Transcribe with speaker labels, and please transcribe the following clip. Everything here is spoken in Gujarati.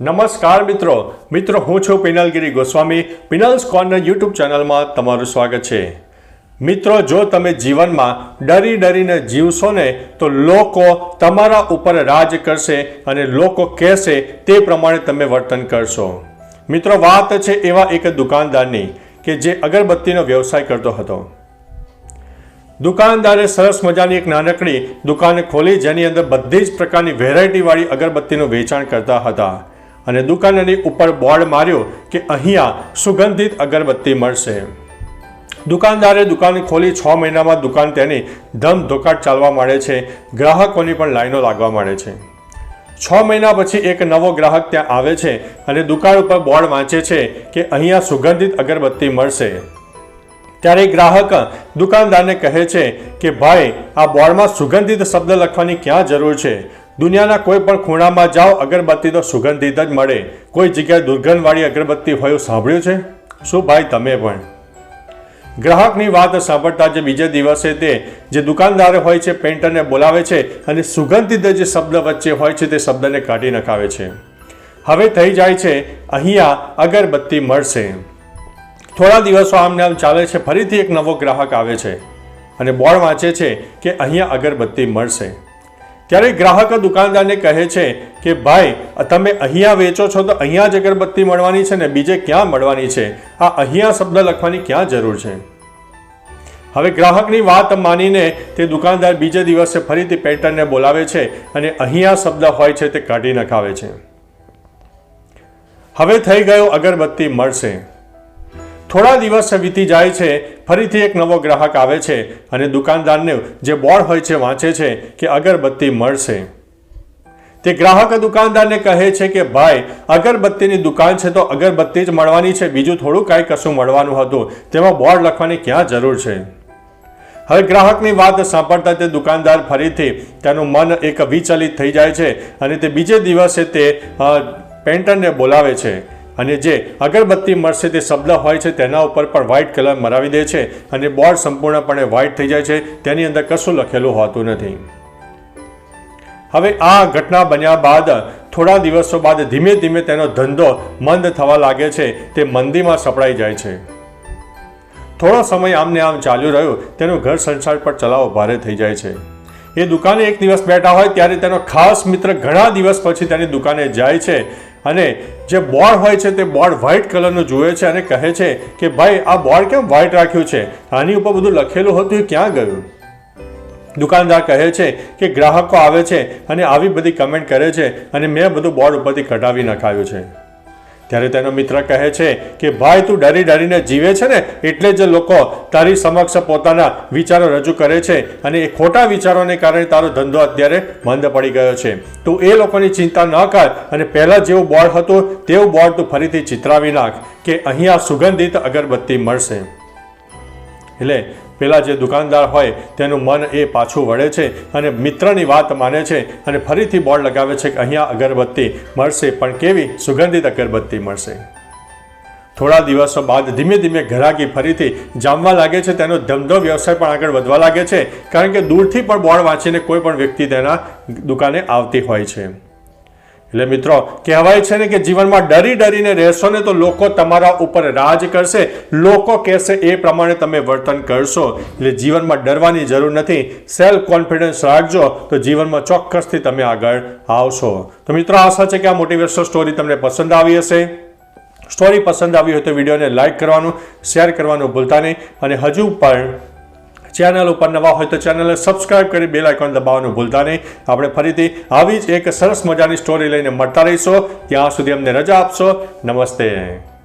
Speaker 1: નમસ્કાર મિત્રો. મિત્રો, હું છું પિનલગીરી ગોસ્વામી. પિનલ્સ કોર્નર યુટ્યુબ ચેનલમાં તમારું સ્વાગત છે. મિત્રો, જો તમે જીવનમાં ડરી ડરીને જીવશો ને, તો લોકો તમારા ઉપર રાજ કરશે અને લોકો કહેશે તે પ્રમાણે તમે વર્તન કરશો. મિત્રો, વાત છે એવા એક દુકાનદારની કે જે અગરબત્તીનો વ્યવસાય કરતો હતો. દુકાનદારે સરસ મજાની એક નાનકડી દુકાન ખોલી, જેની અંદર બધી જ પ્રકારની વેરાયટીવાળી અગરબત્તીનું વેચાણ કરતા હતા. અને દુકાનની ઉપર બોર્ડ માર્યો કે અહીંયા સુગંધિત અગરબત્તી મળશે. દુકાનદારે દુકાન ખોલી છ મહિનામાં દુકાન તેની ધમધોકાટ ચાલવા માંડે છે. ગ્રાહકોની પણ લાઈનો લાગવા માંડે છે. છ મહિના પછી એક નવો ગ્રાહક ત્યાં આવે છે અને દુકાન ઉપર બોર્ડ વાંચે છે કે અહીંયા સુગંધિત અગરબત્તી મળશે. ત્યારે ગ્રાહક દુકાનદારને કહે છે કે, ભાઈ, આ બોર્ડમાં સુગંધિત શબ્દ લખવાની ક્યાં જરૂર છે? દુનિયાના કોઈ પણ ખૂણામાં જાઓ અગરબત્તી તો સુગંધિત જ મળે. કોઈ જગ્યાએ દુર્ગંધવાળી અગરબત્તી હોય સાંભળ્યું છે? શું ભાઈ તમે પણ? ગ્રાહકની વાત સાંભળતા જે બીજે દિવસે તે જે દુકાનદાર હોય છે, પેન્ટરને બોલાવે છે અને સુગંધિત જે શબ્દ વચ્ચે હોય છે તે શબ્દને કાઢી નખાવે છે. હવે થઈ જાય છે, અહીંયા અગરબત્તી મળશે. થોડા દિવસો આમને આમ ચાલે છે, ફરીથી એક નવો ગ્રાહક આવે છે અને બોર્ડ વાંચે છે કે અહીંયા અગરબત્તી મળશે. ત્યારે ગ્રાહક દુકાનદારને કહે છે કે, ભાઈ તમે અહીંયા વેચો છો તો અહીંયા જ અગરબત્તી મળવાની છે ને બીજે ક્યાં મળવાની છે? આ અહીંયા શબ્દ લખવાની ક્યાં જરૂર છે? હવે ગ્રાહકની વાત માનીને તે દુકાનદાર બીજે દિવસે ફરીથી પેટર્નને બોલાવે છે અને અહીંયા શબ્દ હોય છે તે કાઢી નખાવે છે. હવે થઈ ગયો અગરબત્તી મળશે. થોડા દિવસ વીતી જાય છે, ફરીથી એક નવો ગ્રાહક આવે છે અને દુકાનદારને જે બોર્ડ હોય છે વાંચે છે કે અગરબત્તી મળશે. તે ગ્રાહક દુકાનદારને કહે છે કે, ભાઈ, અગરબત્તીની દુકાન છે તો અગરબત્તી જ મળવાની છે, બીજું થોડું કાંઈ કશું મળવાનું હતું, તેમાં બોર્ડ લખવાની ક્યાં જરૂર છે? હવે ગ્રાહકની વાત સાંભળતા તે દુકાનદાર ફરીથી તેનું મન એક વિચલિત થઈ જાય છે અને તે બીજે દિવસે તે પેન્ટરને બોલાવે છે. અને જે અગરબત્તી મળશે તે શબ્દ હોય છે, તેના ઉપર પણ વ્હાઇટ કલર મરાવી દે છે અને બોર્ડ સંપૂર્ણપણે વ્હાઇટ થઈ જાય છે, તેની અંદર કશું લખેલું હોતું નથી. હવે આ ઘટના બન્યા બાદ, થોડા દિવસો બાદ ધીમે ધીમે તેનો ધંધો મંદ થવા લાગે છે, તે મંદીમાં સપડાઈ જાય છે. થોડો સમય આમને આમ ચાલ્યું રહ્યું, તેનું ઘર સંસાર પર ચલાવો ભારે થઈ જાય છે. એ દુકાને એક દિવસ બેઠા હોય, ત્યારે તેનો ખાસ મિત્ર ઘણા દિવસ પછી તેની દુકાને જાય છે. અને જે બોર્ડ હોય છે તે બોર્ડ વ્હાઇટ કલરનું જુએ છે અને કહે છે કે ભાઈ, આ બોર્ડ કેમ વ્હાઇટ રાખ્યું છે? આની ઉપર બધું લખેલું હતું, એ ક્યાં ગયું? દુકાનદાર કહે છે કે ગ્રાહકો આવે છે અને આવી બધી કમેન્ટ કરે છે અને મેં બધું બોર્ડ ઉપરથી કઢાવી નખાવ્યું છે. ત્યારે તેનો મિત્ર કહે છે કે, ભાઈ, તું ડરી ડરીને જીવે છે ને, એટલે જ લોકો તારી સમક્ષ પોતાના વિચારો રજૂ કરે છે અને એ ખોટા વિચારોને કારણે તારો ધંધો અત્યારે મંદ પડી ગયો છે. તું એ લોકોની ચિંતા ન કર અને પહેલાં જેવું બોર્ડ હતું, તેવું બોર્ડ તું ફરીથી ચિતરાવી નાખ કે અહીંયા સુગંધિત અગરબત્તી મળશે. એટલે પેલા જે દુકાનદાર હોય, તેનું મન એ પાછું વળે છે અને મિત્રની વાત માને છે અને ફરીથી બોર્ડ લગાવે છે કે અહીંયા અગરબત્તી મળશે. પણ કેવી સુગંધિત અગરબત્તી મળશે? થોડા દિવસો બાદ ધીમે ધીમે ઘરાકી ફરીથી જામવા લાગે છે. તેનો ધંધો વ્યવસાય પણ આગળ વધવા લાગે છે. કારણ કે દૂરથી પણ બોર્ડ વાંચીને કોઈ પણ વ્યક્તિ તેના દુકાને આવતી હોય છે. એટલે મિત્રો, કહેવાય છે ને કે જીવનમાં ડરી ડરીને રહેશો ને તો લોકો તમારા ઉપર રાજ કરશે. લોકો કહેશે એ પ્રમાણે તમે વર્તન કરશો. એટલે જીવનમાં ડરવાની જરૂર નથી. સેલ્ફ કોન્ફિડન્સ રાખજો તો જીવનમાં ચોક્કસથી તમે આગળ આવશો. તો મિત્રો, આશા છે કે આ મોટિવેશનલ સ્ટોરી તમને પસંદ આવી હશે. સ્ટોરી પસંદ આવી હોય તો વિડીયોને લાઇક કરવાનું શેર કરવાનું ભૂલતા નહીં. અને હજુ પણ ચેનલ ઉપર નવા હોય તો ચેનલને સબસ્ક્રાઇબ કરી બેલ આઇકોન દબાવવાનું ભૂલતા નહીં. આપણે ફરીથી આવી જ એક સરસ મજાની સ્ટોરી લઈને મળતા રહીશું. ત્યાં સુધી અમને રજા આપશો. નમસ્તે.